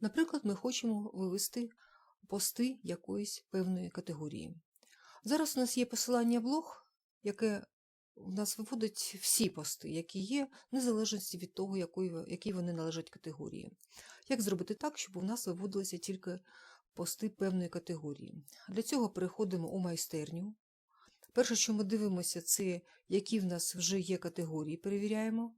Наприклад, ми хочемо вивести пости якоїсь певної категорії. Зараз у нас є посилання блог, яке в нас виводить всі пости, які є, в незалежності від того, якої, якій вони належать категорії. Як зробити так, щоб у нас виводилися тільки пости певної категорії? Для цього переходимо у майстерню. Перше, що ми дивимося, це які в нас вже є категорії, перевіряємо.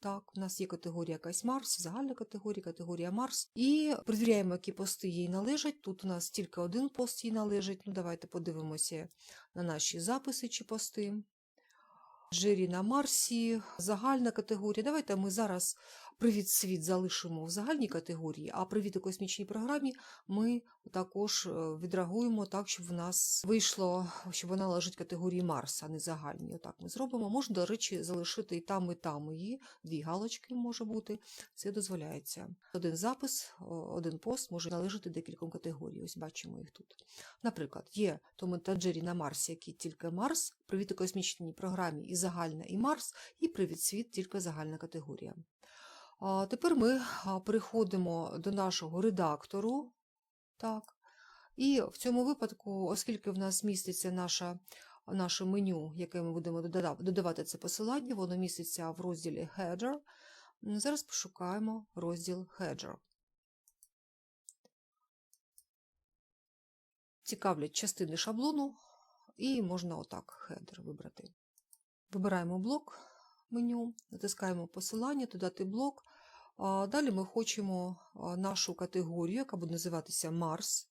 Так, у нас є категорія якась Марс, загальна категорія, категорія Марс. І перевіряємо, які пости їй належать. Тут у нас тільки один пост їй належить. Ну, давайте подивимося на наші записи чи пости. Джері на Марсі, загальна категорія. Давайте ми зараз привіт світ залишимо в загальній категорії, а привіт у космічній програмі ми також е, відреагуємо так, щоб в нас вийшло, щоб вона належить категорії Марс, а не загальній. Отак ми зробимо. Можна, до речі, залишити і там, і там її. Дві галочки може бути. Це дозволяється. Один запис, один пост може належати декільком категорій. Ось бачимо їх тут. Наприклад, є Том та Джері на Марсі, які тільки Марс, привіт у космічній програмі і загальна, і Марс, і привіт світ тільки загальна категорія. А тепер ми переходимо до нашого редактору. Так. І в цьому випадку, оскільки в нас міститься наша, наше меню, яке ми будемо додавати це посилання, воно міститься в розділі Header. Зараз пошукаємо розділ Header. Цікавлять частини шаблону, і можна отак Header вибрати. Вибираємо блок меню, натискаємо посилання, додати блок. Далі ми хочемо нашу категорію, яка буде називатися Марс.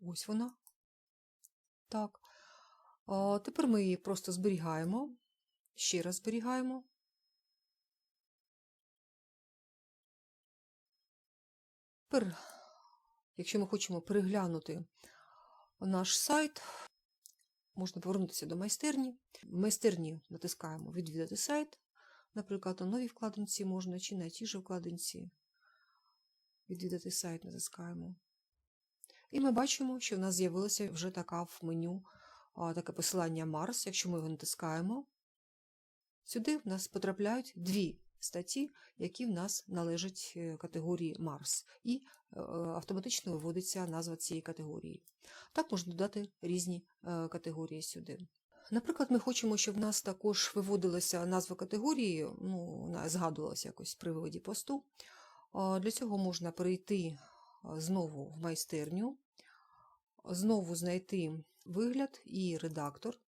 Ось вона. Так. Тепер ми її просто зберігаємо. Ще раз зберігаємо. Тепер, якщо ми хочемо переглянути наш сайт, можна повернутися до майстерні. В майстерні натискаємо Відвідати сайт. Наприклад, на новій вкладинці можна чи на тій же вкладинці. Відвідати сайт натискаємо. І ми бачимо, що в нас з'явилося вже така в меню таке посилання Марс. Якщо ми його натискаємо, сюди в нас потрапляють дві статті, які в нас належать е, категорії Марс. І е, автоматично виводиться назва цієї категорії. Так можна додати різні е, категорії сюди. Наприклад, ми хочемо, щоб в нас також виводилася назва категорії, ну, вона згадувалася якось при виводі посту. Для цього можна перейти знову в майстерню, знову знайти вигляд і редактор.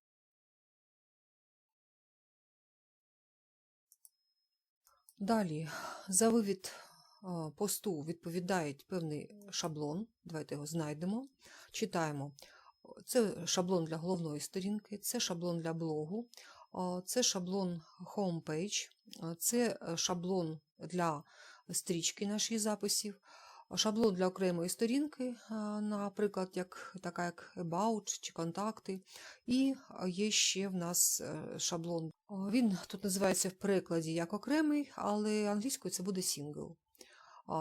Далі за вивід посту відповідають певний шаблон. Давайте його знайдемо. Читаємо. Це шаблон для головної сторінки, це шаблон для блогу, це шаблон homepage, це е, шаблон для стрічки наших записів, шаблон для окремої сторінки, наприклад, як, така як About чи контакти. І є ще в нас е, шаблон. Він тут називається в перекладі як окремий, але англійською це буде single.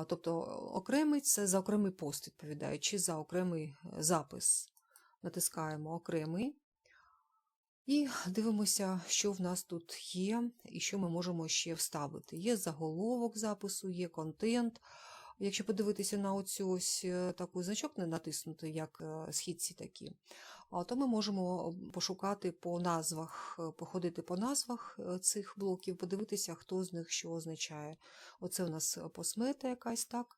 Тобто окремий це за окремий пост відповідає, чи за окремий е, запис. Натискаємо окремий і дивимося, що в нас тут є, і що ми можемо ще вставити. Є заголовок запису, є контент. Якщо подивитися на оцю ось е, таку значок, не натиснути, як е, східці такі, то ми можемо пошукати по назвах, е, походити по назвах цих блоків, подивитися, хто з них що означає. Оце у нас посмета якась так.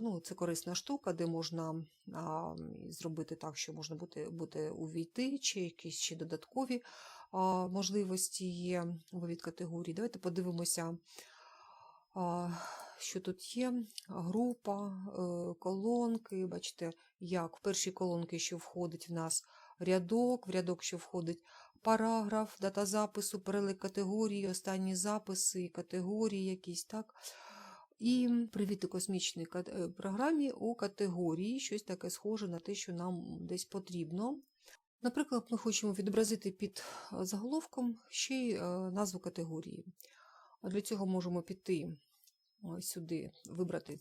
Ну, це корисна штука, де можна зробити так, що можна бути, бути увійти, чи якісь ще додаткові можливості є вивід категорії. Давайте подивимося, що тут є. Група, е, колонки. Бачите, як в першій колонки, що входить в нас рядок, в рядок, що входить параграф, дата запису, перелік категорій, останні записи, категорії якісь, так. І привіт у космічній е, програмі у категорії щось таке схоже на те, що нам десь потрібно. Наприклад, ми хочемо відобразити під е, заголовком ще й назву категорії. Для цього можемо піти ось сюди, вибрати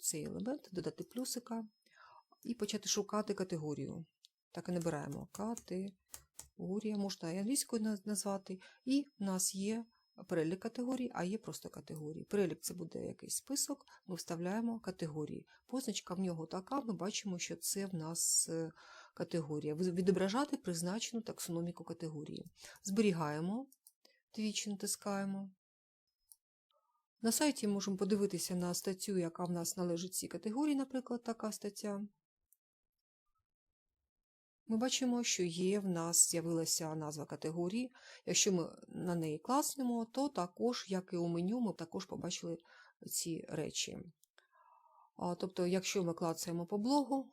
цей елемент, додати плюсика і почати шукати категорію. Так і набираємо категорія, можна і англійською назвати, і в нас є перелік категорій, а є просто категорії. Перелік це буде якийсь список, ми вставляємо категорії. Позначка в нього така, ми бачимо, що це в нас е, категорія. Відображати призначену таксономіку категорії. Зберігаємо, двічі натискаємо. На сайті можемо подивитися на статтю, яка в нас належить цій категорії, наприклад, така стаття. Ми бачимо, що є в нас з'явилася назва категорії. Якщо ми на неї класнемо, то також, як і у меню, ми також побачили ці речі. Тобто, якщо ми клацаємо по блогу,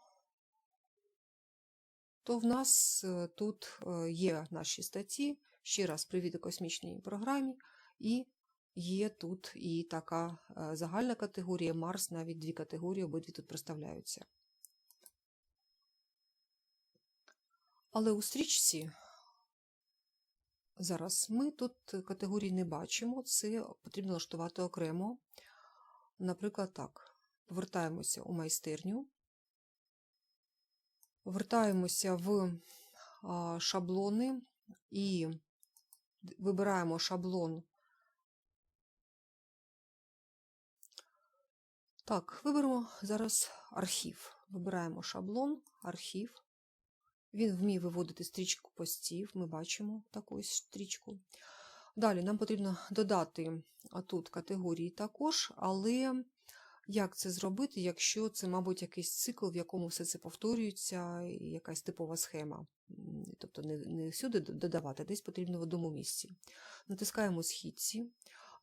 то в нас е, тут е, є наші статті. Ще раз привіт у космічній програмі, і є тут і така е, загальна категорія Марс, навіть дві категорії, обидві тут представляються. Але у стрічці зараз ми тут категорій не бачимо, це потрібно налаштувати окремо. Наприклад, так. Повертаємося у майстерню, вертаємося в шаблони і вибираємо шаблон. Так, виберемо зараз архів. Вибираємо шаблон, архів. Він вміє виводити стрічку постів, ми бачимо таку стрічку. Далі нам потрібно додати тут категорії також, але як це зробити, якщо це, мабуть, якийсь цикл, в якому все це повторюється, і якась типова схема. Тобто не, не всюди додавати, десь потрібно в одному місці. Натискаємо східці,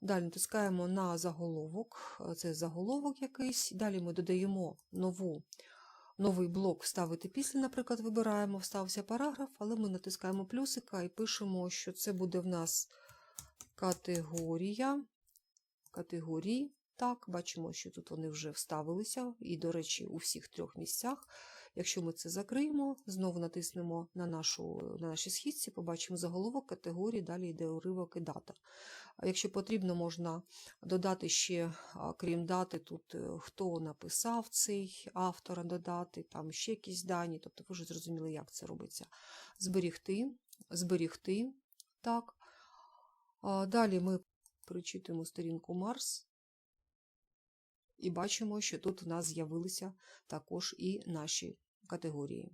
далі натискаємо на заголовок, е, це заголовок якийсь, далі ми додаємо нову новий блок вставити після, наприклад, вибираємо, вставився параграф, але ми натискаємо плюсика і пишемо, що це буде в нас категорія. Категорії. Так, бачимо, що тут вони вже вставилися, і, до речі, у всіх трьох місцях. Якщо ми це закриємо, знову натиснемо на, нашу, на нашій східці, побачимо заголовок категорії, далі йде уривок і дата. Якщо потрібно, можна додати ще, крім дати, тут е, хто написав цей автора, додати, там ще якісь дані, тобто ви вже зрозуміли, як це робиться. Зберігти, зберігти. Так. Далі ми перечитуємо сторінку Марс. І бачимо, що тут в нас з'явилися також і наші категорії.